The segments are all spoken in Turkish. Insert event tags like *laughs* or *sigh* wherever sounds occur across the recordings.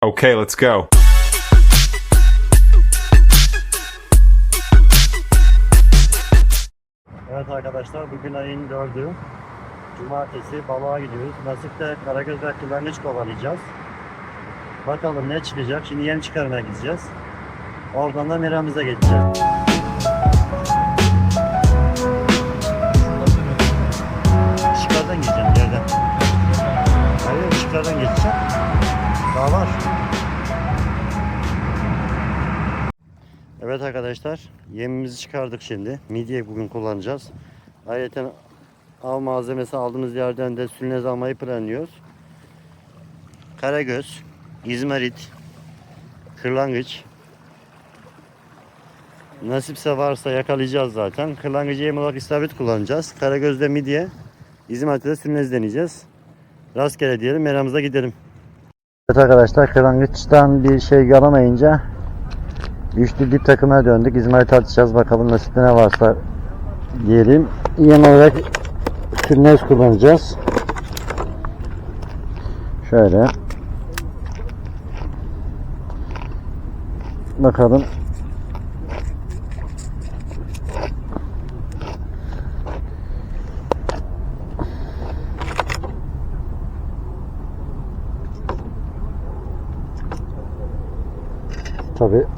Okay, let's go. Evet arkadaşlar bugün ayın 4'ü. Cumartesi balığa gidiyoruz. Nasipte Karagöz ve kıvırcık kovalayacağız. Bakalım ne çıkacak. Şimdi yem çıkarmaya gideceğiz. Oradan da Miramiz'e geçeceğiz. Işıklardan geçeceğim yerden. Hayır ışıklardan geçeceğim. Daha var. Evet arkadaşlar yemimizi çıkardık şimdi. Midye bugün kullanacağız. Ayrıca av malzemesi aldığımız yerden de sülnez almayı planlıyoruz. Karagöz, İzmarit, kırlangıç. Nasipse varsa yakalayacağız zaten. Kırlangıcı yem olarak istavrit kullanacağız. Karagöz'de midye, İzmarit'te de sülnez deneyeceğiz. Rastgele diyelim meramıza gidelim. Evet arkadaşlar kırlangıçtan bir şey alamayınca Üçlü dip takımına döndük. İzmarit atacağız. Bakalım nasipte ne varsa diyelim. Yem olarak sülnez kullanacağız. Şöyle. Bakalım.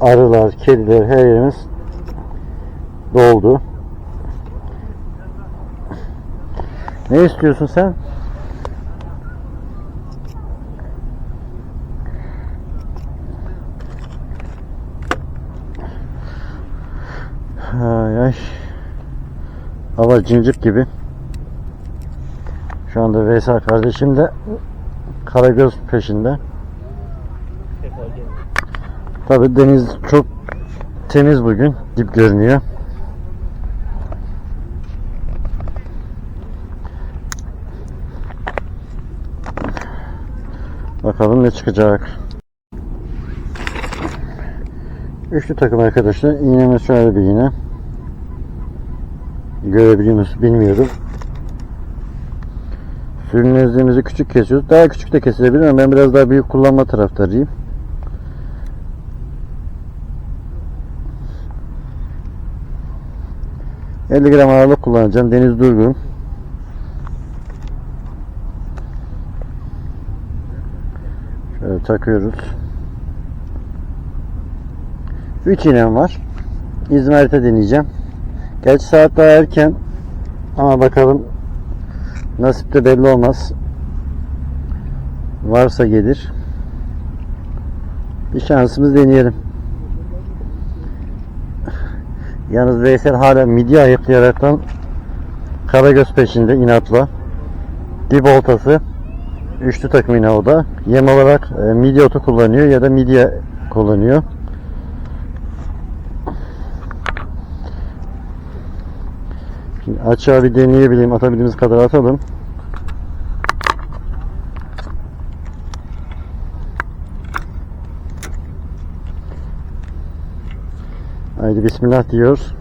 Arılar, kediler her yerimiz doldu. Ne istiyorsun sen? Ay ay. Hava cincik gibi. Şu anda Veysel kardeşim de Karagöz peşinde. Tabi deniz çok temiz bugün. Dip görünüyor. Bakalım ne çıkacak. Üçlü takım arkadaşlar. İğnemiz şöyle bir iğne. Görebiliyor musunuz bilmiyorum. Sürünezliğimizi küçük kesiyoruz. Daha küçük de kesilebilir ama ben biraz daha büyük kullanma taraftarıyım. 50 gram ağırlık kullanacağım. Deniz Durgun. Şöyle takıyoruz. 3 iğnem var. İzmir'de deneyeceğim. Gerçi saat daha erken ama bakalım nasip de belli olmaz. Varsa gelir. Bir şansımız deneyelim. Yalnız Veysel hala midye ayıklayaraktan Karagöz peşinde inatla. Dip oltası. Üçlü takım o da. Yem olarak e, midye otu kullanıyor ya da midye kullanıyor. Şimdi açığa bir deneyebileyim. Atabildiğimiz kadar atalım. Bismillah diyoruz.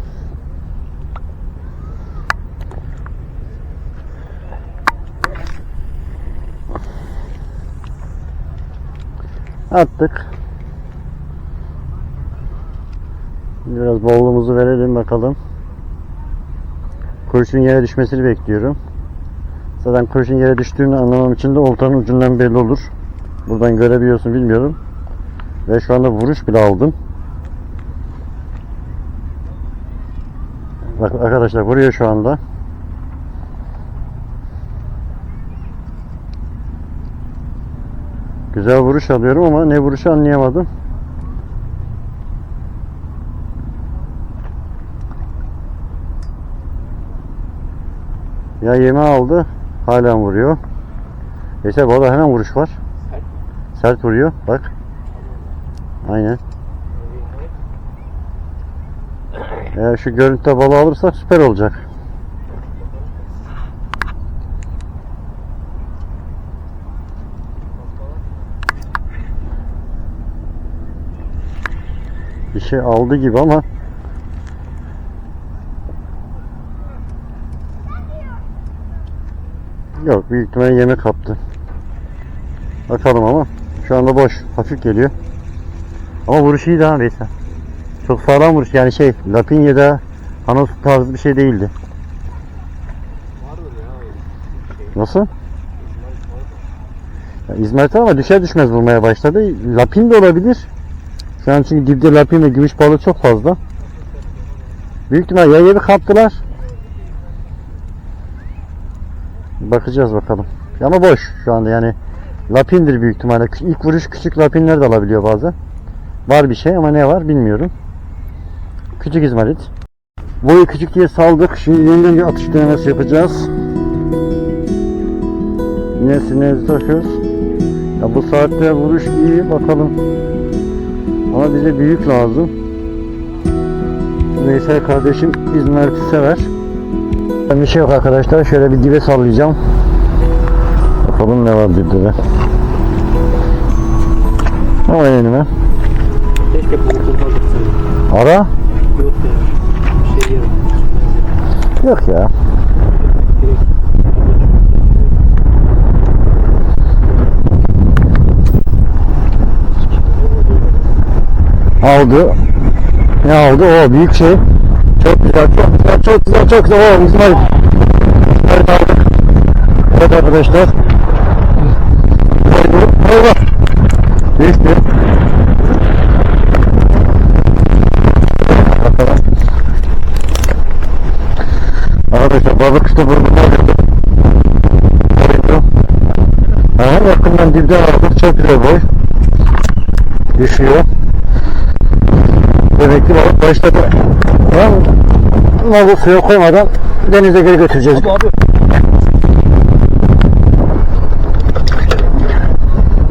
Attık. Biraz bolluğumuzu verelim bakalım. Kurşun yere düşmesini bekliyorum. Zaten kurşun yere düştüğünü anlamam için de oltanın ucundan belli olur. Buradan görebiliyorsun bilmiyorum. Ve şu anda vuruş bile aldım. Bak arkadaşlar vuruyor şu anda. Güzel vuruş alıyorum ama ne vuruşu anlayamadım. Ya yeme aldı. Halen vuruyor. Neyse bu arada hemen vuruş var. Sert vuruyor. Bak. Aynen. Eğer şu görüntüde balığı alırsak süper olacak. Bir şey aldı gibi ama Yok büyük ihtimalle yemek kaptı. Bakalım ama Şu anda boş. Hafif geliyor. Ama vuruş iyi daha neyse. Çok sağlam vuruş. Yani şey Lapin ya da Hanos tarzı bir şey değildi. Şey. Nasıl? Ya İzmarit ama düşer düşmez vurmaya başladı. Lapin de olabilir. Şu an çünkü dipte lapin ve gümüş balığı çok fazla. Büyük ihtimal ya yeri kaptılar. Bakacağız bakalım. Ama boş şu anda yani. Lapindir büyük ihtimalle. İlk vuruş küçük lapinler de alabiliyor bazen. Var bir şey ama ne var bilmiyorum. Küçük izmarit. Boyu küçük diye saldık. Şimdi yeniden bir atış denemesi yapacağız. Yine sineğimizi takıyoruz. Ya bu saatte vuruş iyi bakalım. Ama bize büyük lazım. Veysel kardeşim İzmir'i sever. Ben bir şey yok arkadaşlar. Şöyle bir dibe sallayacağım. Bakalım ne var dibde de. Ama elime. Keşke. Ara. Yok ya. Aldı. Ne aldı? O büyük şey. Çok güzel, çok güzel, çok güzel, çok güzel. O İsmail. İsmail aldık. Evet arkadaşlar. Büyük bir. Bakalım. Arkadaşlar balık işte burada alıyordu. Alıyordu. Yakından dibden aldık. Çok güzel boy. Düşüyor. Demek ki balık başladı. Ama bu suya koymadan denize geri götüreceğiz. Abi abi.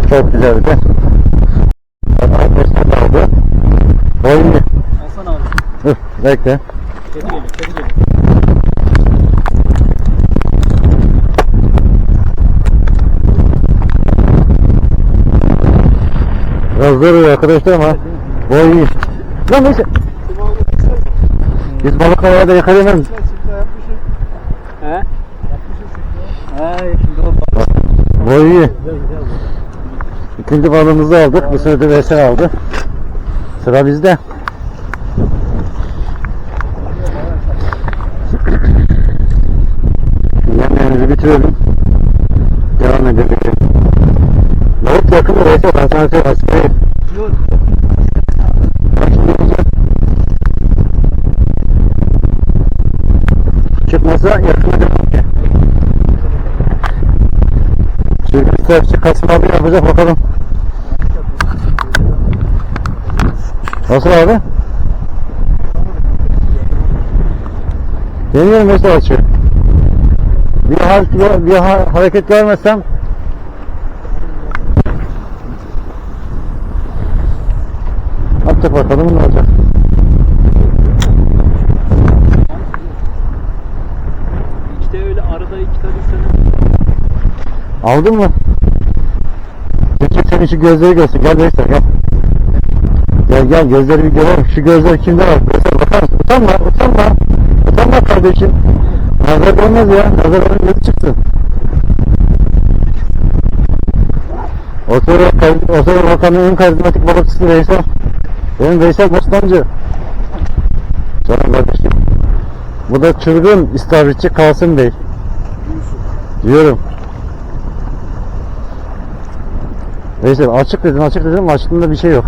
Çok güzeldi. Arkadaşlar da aldı. Boy mu? Alsana abi. Dur bekle. Kedi geliyor. Kedi geliyor. Oluyor arkadaşlar ama boy iyi. Lan neyse. Biz balık havaya da yakalayamıyoruz. He? He şimdi o Boy iyi. İkinci balığımızı aldık. Bu sırada Veysel aldı. Sıra bizde. Lavuk yakın mı Veysel? Ben sana söyleyeyim. Aslında Yok. Çıkmasa yakın edelim ki. Çünkü isterse Kasım abi yapacak bakalım. Nasıl abi? Deniyorum mesela açıyor. Bir, har bir ha- hareket görmezsem Attık bakalım ne olacak. İşte öyle arada iki tane sene. Aldın mı? Peki senin şu gözleri göster. Gel Veysel gel. Gel gel gözleri bir görelim. Şu gözler kimde var? Veysel bakar mısın? Utanma utanma. Utanma kardeşim. Nazar olmaz ya. Nazar onun gözü çıksın. Otur Otur Bakan'ın en karizmatik balıkçısı Veysel. Benim Veysel Bostancı. Canım kardeşim. Bu da çılgın istavritçi Kasım Bey. Diyorum. Neyse açık dedim açık dedim ama açtığında bir şey yok.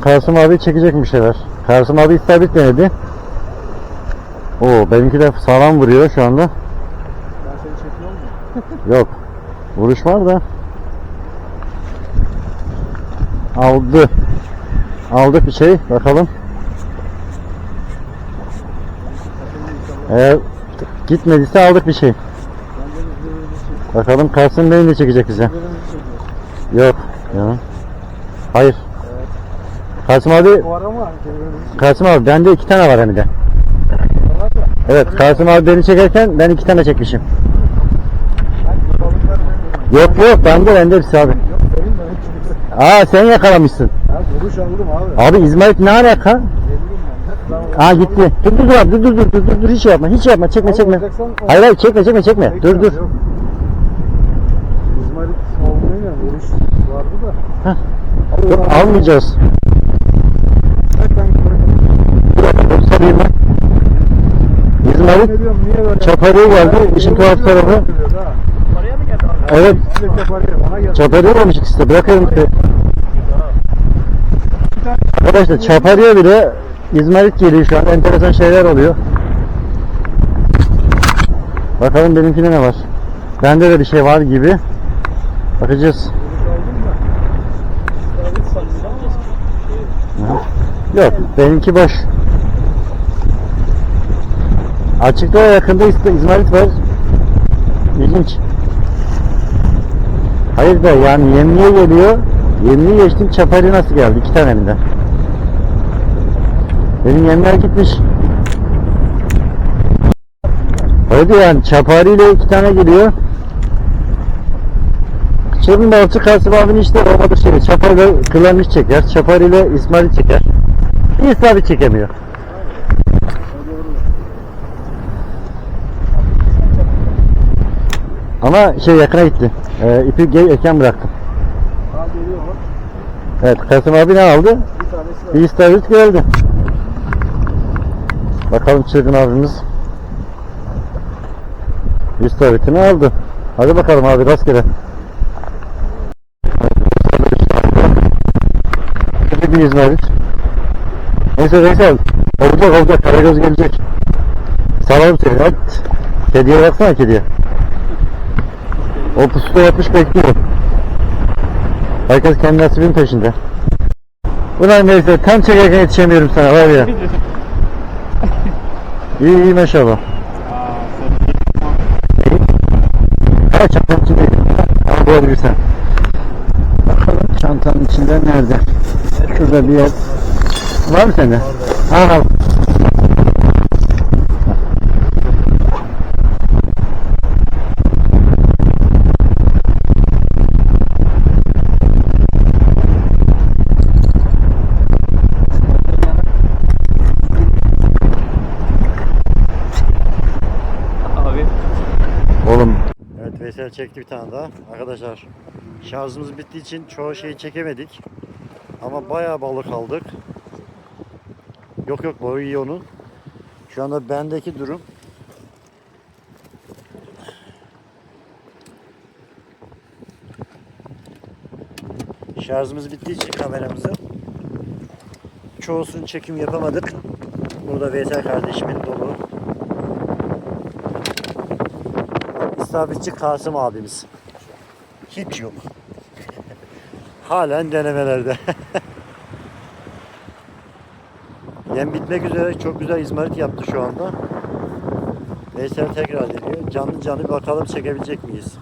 Kasım abi çekecek bir şeyler. Kasım abi isabet denedi. Oo benimki de sağlam vuruyor şu anda. Ben seni çekiyor mu? Yok. Vuruş var da. Aldı. Aldık bir şey. Bakalım. Eğer gitmediyse aldık bir şey. Bakalım Kasım Bey ne çekecek bize. Yok. Ya. Hayır. Kasım abi? Kasım abi bende iki tane var hem de. Evet, Kasım abi beni çekerken ben iki tane çekmişim. Yok yok bende bende hepsi abi. Aa sen yakalamışsın. Ya vuruş aldım abi. Abi İzmarit ne alaka? Aa gitti. Dur dur dur abi, dur dur dur dur dur hiç şey yapma hiç şey yapma çekme çekme. Hayır hayır çekme çekme çekme. Dur dur. Aynen oruç vardı da. Yok, almayacağız. İzmarit? Çaparıya geldi. İşin tuhaf tarafı. Paraya mı geldi abi? Evet. Çaparıya gelmiştik işte. Bırakıyorum. Arkadaşlar Çaparıya bile İzmarit geliyor şu an. Enteresan şeyler oluyor. Bakalım benimkinde ne var. Bende de bir şey var gibi. Bakacağız. Yok, benimki boş. Açıkta yakında İz- İzmarit var. İlginç. Hayır da yani yemliğe geliyor. Yemliği geçtim çapari nasıl geldi? İki tane elinde. Benim yemler gitmiş. Öyle yani çapari ile iki tane geliyor. Çevim balçı Kasım abinin işte olmadı şey. Çapari ile kılamış çeker. Çapari ile İsmail çeker. Sabit çekemiyor. Ama şey yakına gitti. Ee, ipi ge- erken bıraktım. Ha geliyor bak. Evet Kasım abi ne aldı? Bir tanesi var. Bir istavrit geldi. Bakalım çılgın abimiz. İstavritini aldı. Hadi bakalım abi rastgele. Şöyle bir istavrit. Neyse Veysel. Olacak olacak. Karagöz gelecek. Salalım seni. Hadi. Kediye baksana kediye. O pusuda yatmış bekliyor. Herkes kendi nasibinin peşinde. Ulan neyse tam çekerken yetişemiyorum sana var ya. *laughs* İyi iyi maşallah. Ha çantanın içinde. Ha doğru bir sen. Bakalım çantanın içinde nerede? Şurada bir yer. Var mı sende? Ha al. Abi. Oğlum. Evet Veysel çekti bir tane daha. Arkadaşlar şarjımız bittiği için çoğu şeyi çekemedik. Ama bayağı balık aldık. Yok yok boyu iyi onun. Şu anda bendeki durum. Şarjımız bittiği için kameramızın çoğusunu çekim yapamadık. Burada Veysel kardeşimin dolu. İstavritçi Kasım abimiz. Hiç yok. Halen denemelerde. *laughs* Yem bitmek üzere çok güzel izmarit yaptı şu anda. Veysel tekrar ediyor. Canlı canlı bakalım çekebilecek miyiz?